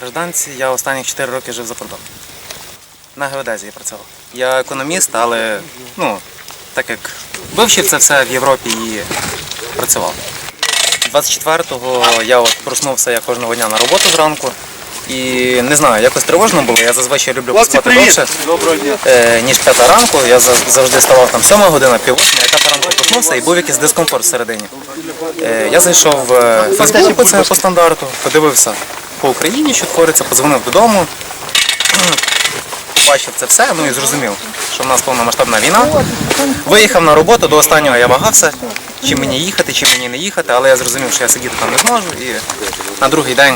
гражданці, я останні 4 роки жив за кордоном. На геодезії працював. Я економіст, але ну, так як вивчив це все в Європі і працював. 24-го я от проснувся я кожного дня на роботу зранку. І не знаю, якось тривожно було. Я зазвичай люблю поспати довше, е, ніж п'ята ранку. Я завжди ставав там сьома година, пів восьма, я п'ята ранку проснувся і був якийсь дискомфорт всередині. Е, я зайшов в е, Фейсбук, це по стандарту, подивився по Україні, що твориться, подзвонив додому, побачив це все, ну і зрозумів, що в нас повномасштабна війна. Виїхав на роботу, до останнього я вагався, чи мені їхати, чи мені не їхати, але я зрозумів, що я сидіти там не зможу і на другий день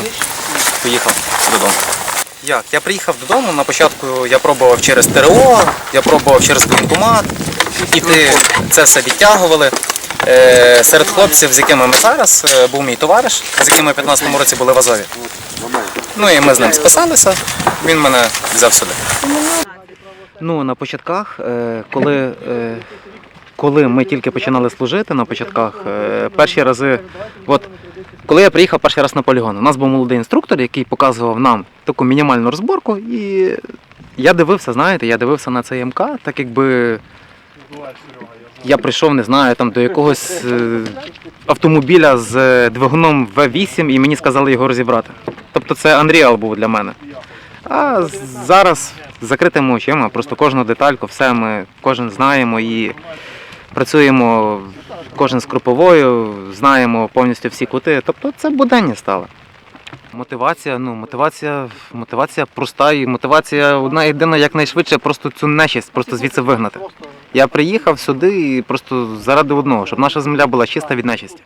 поїхав додому. Як? Я приїхав додому, на початку я пробував через ТРО, я пробував через воєнкомат, іти це все відтягували. Е, серед хлопців, з якими ми зараз, е, був мій товариш, з яким ми в 15-му році були в Азові. Ну і ми з ним списалися, він мене взяв сюди. Ну, на початках, е, коли, е, коли ми тільки починали служити на початках, е, перші рази, от коли я приїхав перший раз на полігон, у нас був молодий інструктор, який показував нам таку мінімальну розборку, і я дивився, знаєте, я дивився на цей МК, так якби я прийшов, не знаю, там до якогось автомобіля з двигуном V8 і мені сказали його розібрати. Тобто це Unreal був для мене. А зараз з закритими очима, просто кожну детальку, все ми кожен знаємо і працюємо кожен з круповою, знаємо повністю всі кути. Тобто це буденність стало. Мотивація, ну, мотивація, мотивація проста і мотивація одна єдина якнайшвидше просто цю нечисть просто звідси вигнати. Я приїхав сюди і просто заради одного, щоб наша земля була чиста від нечисті.